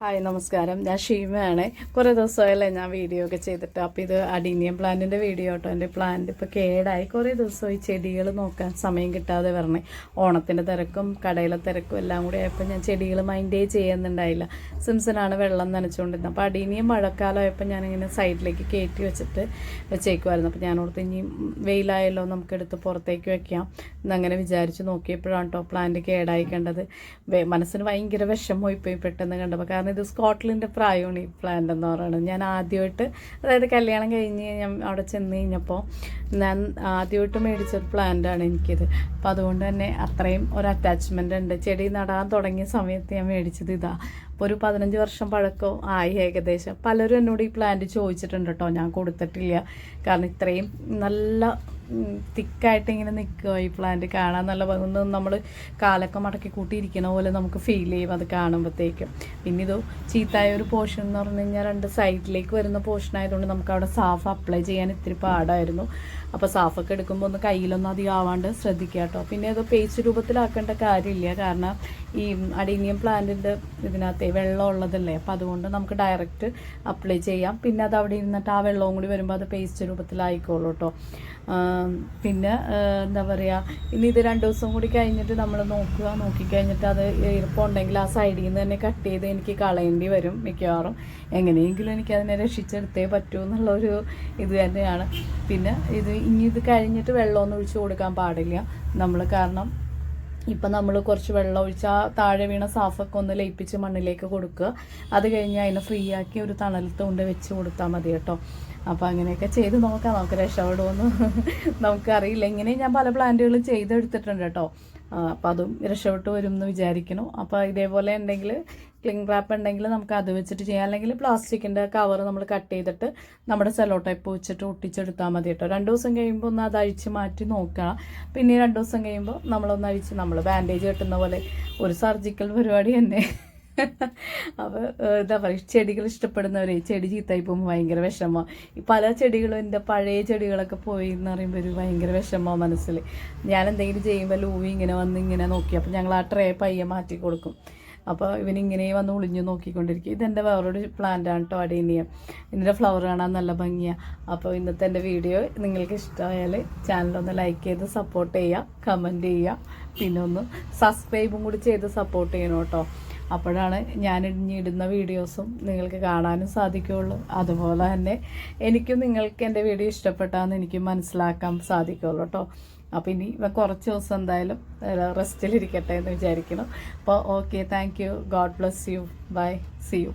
Hi നമസ്കാരം. ഞാൻ ഷീമയാണ്. കുറേ ദിവസമായല്ലേ ഞാൻ വീഡിയോ ഒക്കെ ചെയ്തിട്ട്. അപ്പോൾ ഇത് അഡീനിയം പ്ലാന്റിന്റെ വീഡിയോ കേട്ടോ. എന്റെ പ്ലാന്റ് ഇപ്പോൾ കേടായി. കുറേ ദിവസമായി ചെടികൾ നോക്കാൻ സമയം കിട്ടാതെ വരണേ. ഓണത്തിന്റെ തിരക്കും കടയിലെ തിരക്കും എല്ലാം കൂടി ആയപ്പോൾ ഞാൻ ചെടികൾ മൈൻഡേ ചെയ്യുന്നുണ്ടായില്ല. സിംസനാണ് വെള്ളം നനച്ചുകൊണ്ടിരുന്നത്. അപ്പോൾ അഡീനിയം മഴക്കാലമായപ്പോൾ ഞാനിങ്ങനെ സൈഡിലേക്ക് കയറ്റി വെച്ചിട്ട് വെച്ചേക്കുമായിരുന്നു അപ്പോൾ ഞാനോർത്ത് ഇനി വെയിലായല്ലോ നമുക്കെടുത്ത് പുറത്തേക്ക് വെക്കാം. എന്നങ്ങനെ വിചാരിച്ച് നോക്കിയപ്പോഴാണ് കേട്ടോ പ്ലാന്റ് കേടായി കണ്ടത്. മനസ്സിന് ഭയങ്കര വിഷമമായി പോയി പെട്ടെന്ന് കണ്ടപ്പോൾ ഇത് സ്കോട്ട്ലൻഡ് പ്രായോണി പ്ലാന്റ് എന്ന് പറയുന്നത്. ഞാൻ ആദ്യമായിട്ട് അതായത് കല്യാണം കഴിഞ്ഞ് ഞാൻ അവിടെ ചെന്ന് കഴിഞ്ഞപ്പോൾ ഞാൻ ആദ്യമായിട്ട് മേടിച്ചൊരു പ്ലാന്റാണ് എനിക്കിത്. അപ്പോൾ അതുകൊണ്ട് തന്നെ അത്രയും ഒരു അറ്റാച്ച്മെന്റ് ഉണ്ട്. ചെടി നടാൻ തുടങ്ങിയ സമയത്ത് ഞാൻ മേടിച്ചത് ഇതാ. അപ്പോൾ ഒരു പതിനഞ്ച് വർഷം പഴക്കോ ആയി ഏകദേശം. പലരും എന്നോട് ഈ പ്ലാന്റ് ചോദിച്ചിട്ടുണ്ട് കേട്ടോ ഞാൻ കൊടുത്തിട്ടില്ല. കാരണം ഇത്രയും നല്ല തിക്കായിട്ട് ഇങ്ങനെ നിൽക്കുക ഈ പ്ലാന്റ് കാണാൻ നല്ല ഭംഗി നമ്മൾ കാലൊക്കെ മടക്കി കൂട്ടിയിരിക്കണ പോലെ നമുക്ക് ഫീൽ ചെയ്യും അത് കാണുമ്പോഴത്തേക്കും പിന്നെ ഇത് ചീത്തായ ഒരു പോർഷൻ എന്ന് പറഞ്ഞു കഴിഞ്ഞാൽ രണ്ട് സൈഡിലേക്ക് വരുന്ന പോർഷൻ ആയതുകൊണ്ട് നമുക്ക് അവിടെ സാഫ് അപ്ലൈ ചെയ്യാൻ ഇത്തിരി പാടായിരുന്നു. അപ്പോൾ സാഫൊക്കെ എടുക്കുമ്പോൾ ഒന്ന് കയ്യിലൊന്നും അധികം ആവാണ്ട് ശ്രദ്ധിക്കുക കേട്ടോ പിന്നെ അത് പേസ്റ്റ് രൂപത്തിലാക്കേണ്ട കാര്യമില്ല. കാരണം ഈ അഡീനിയം പ്ലാന്റിന്റെ ഇതിനകത്ത് വെള്ളം ഉള്ളതല്ലേ? അപ്പം അതുകൊണ്ട് നമുക്ക് ഡയറക്റ്റ് അപ്ലൈ ചെയ്യാം. പിന്നെ അത് അവിടെ ഇരുന്നിട്ട് ആ വെള്ളവും കൂടി വരുമ്പോൾ അത് പേസ്റ്റ് രൂപത്തിലായിക്കോളൂ കേട്ടോ പിന്നെ എന്താ പറയുക ഇനി ഇത് രണ്ട് ദിവസം കൂടി കഴിഞ്ഞിട്ട് നമ്മൾ നോക്കുക. നോക്കിക്കഴിഞ്ഞിട്ട് അത് ഈർപ്പമുണ്ടെങ്കിൽ ആ സൈഡിൽ നിന്ന് തന്നെ കട്ട് ചെയ്ത് എനിക്ക് കളയേണ്ടി വരും മിക്കവാറും. എങ്ങനെയെങ്കിലും എനിക്ക് അതിനെ രക്ഷിച്ചെടുത്തേ പറ്റൂ എന്നുള്ളൊരു ഇത് തന്നെയാണ്. പിന്നെ ഇത് ഇനി ഇത് കഴിഞ്ഞിട്ട് വെള്ളമൊന്നും ഒഴിച്ചു കൊടുക്കാൻ പാടില്ല. നമ്മൾ കാരണം ഇപ്പം നമ്മൾ കുറച്ച് വെള്ളം ഒഴിച്ച് ആ താഴെ വീണ സാഫൊക്കെ ഒന്ന് ലയിപ്പിച്ച് മണ്ണിലേക്ക് കൊടുക്കുക. അത് കഴിഞ്ഞ് അതിനെ ഫ്രീ ആക്കി ഒരു തണലത്ത് കൊണ്ട് വെച്ച് കൊടുത്താൽ മതി കേട്ടോ. അപ്പോൾ അങ്ങനെയൊക്കെ ചെയ്ത് നോക്കാം. നമുക്ക് രക്ഷപ്പെടുമെന്ന് നമുക്കറിയില്ല ഇങ്ങനെ ഞാൻ പല പ്ലാന്റുകളും ചെയ്തെടുത്തിട്ടുണ്ട് കേട്ടോ. അപ്പോൾ അതും രക്ഷപ്പെട്ട് വരും എന്ന് വിചാരിക്കുന്നു. അപ്പോൾ ഇതേപോലെ ഉണ്ടെങ്കിൽ ക്ലിംഗ് റാപ്പ് ഉണ്ടെങ്കിൽ നമുക്ക് അത് വെച്ചിട്ട് ചെയ്യാം. അല്ലെങ്കിൽ പ്ലാസ്റ്റിക്കിന്റെ കവർ നമ്മൾ കട്ട് ചെയ്തിട്ട് നമ്മുടെ സെലോ ടൈപ്പ് വെച്ചിട്ട് ഒട്ടിച്ചെടുത്താൽ മതി കേട്ടോ രണ്ട് ദിവസം കഴിയുമ്പോൾ ഒന്ന് അത് അഴിച്ച് മാറ്റി നോക്കുക പിന്നെ രണ്ട് ദിവസം കഴിയുമ്പോൾ നമ്മളൊന്ന് അഴിച്ച് നമ്മൾ ബാൻഡേജ് കെട്ടുന്ന പോലെ ഒരു സർജിക്കൽ പരിപാടി തന്നെ. അപ്പോൾ എന്താ പറയുക ചെടികൾ ഇഷ്ടപ്പെടുന്നവരെ ചെടി ചീത്തായി പോകുമ്പോൾ ഭയങ്കര വിഷമമാണ് പല ചെടികളും എന്റെ പഴയ ചെടികളൊക്കെ പോയി എന്ന് പറയുമ്പോൾ ഒരു ഭയങ്കര വിഷമമാണ് മനസ്സിൽ ഞാൻ എന്തെങ്കിലും ചെയ്യുമ്പോൾ ലൂവി ഇങ്ങനെ വന്ന് ഇങ്ങനെ നോക്കി അപ്പോൾ ഞങ്ങൾ ആ ട്രേ പയ്യെ മാറ്റി കൊടുക്കും. അപ്പോൾ ഇവനിങ്ങനെ വന്ന് ഒളിഞ്ഞു നോക്കിക്കൊണ്ടിരിക്കും. ഇതെന്റെ വേറൊരു പ്ലാന്റ് ആണ് കേട്ടോ അടേനിയം. ഇതിന്റെ ഫ്ലവർ കാണാൻ നല്ല ഭംഗിയാണ് അപ്പോൾ ഇന്നത്തെ എന്റെ വീഡിയോ നിങ്ങൾക്ക് ഇഷ്ടമായാൽ ചാനലൊന്ന് ലൈക്ക് ചെയ്ത് സപ്പോർട്ട് ചെയ്യുക കമന്റ് ചെയ്യുക പിന്നെ ഒന്ന് സബ്സ്ക്രൈബും കൂടി ചെയ്ത് സപ്പോർട്ട് ചെയ്യണം കേട്ടോ അപ്പോഴാണ് ഞാൻ ഇടുന്ന വീഡിയോസും നിങ്ങൾക്ക് കാണാനും സാധിക്കുകയുള്ളൂ. അതുപോലെ തന്നെ എനിക്കും നിങ്ങൾക്ക് എന്റെ വീഡിയോ ഇഷ്ടപ്പെട്ടാന്ന് എനിക്ക് മനസ്സിലാക്കാൻ സാധിക്കുള്ളൂ കേട്ടോ. അപ്പോൾ ഇനി കുറച്ച് ദിവസം എന്തായാലും റെസ്റ്റിലിരിക്കട്ടെ എന്ന് വിചാരിക്കുന്നു. അപ്പോൾ okay thank you God bless you bye see you